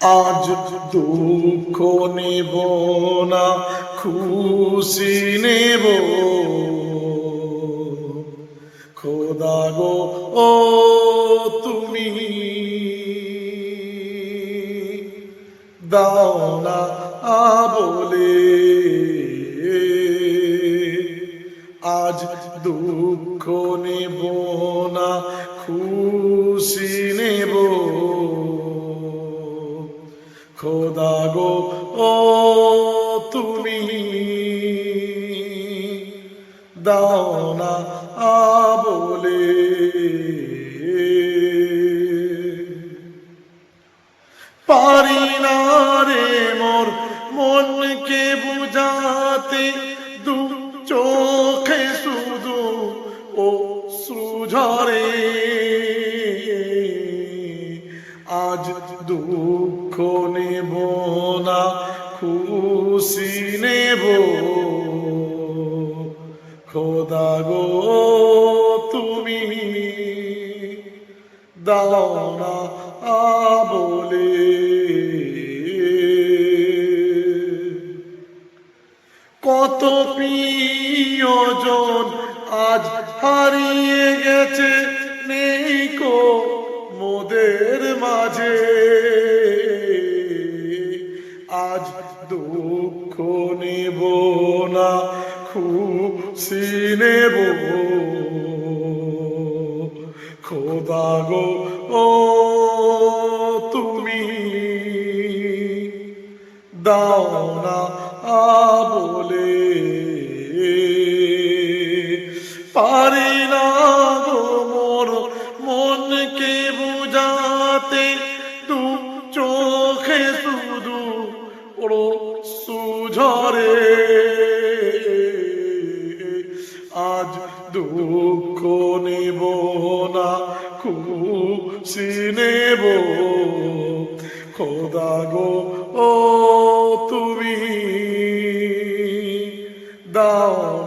আজ দুঃখ নেব না, খুশি নেব। খোদা গো, ও তুমি, দাও না বলে আজ দুঃখ নেব না, খুশি গো, ও তুমি দাও না বলে পারি না রে মোর মনকে বুঝাতে, দু চোখে শুধু ও সুঝরে দুঃখ নেব না, খুশি নেব। খোদা গো, তুমি দাও না বলে কত প্রিয়জন আজ হারিয়ে গেছে, নেই কো মোদের মাঝে। আজ দুঃখ নেব না, খুশি নেব। খোদা গো, ও তুমি, দাও না বলে পারি না গো মোর মনকে বুঝাতে নেব না খুশি নেব খোদা গো ও তুমি দাও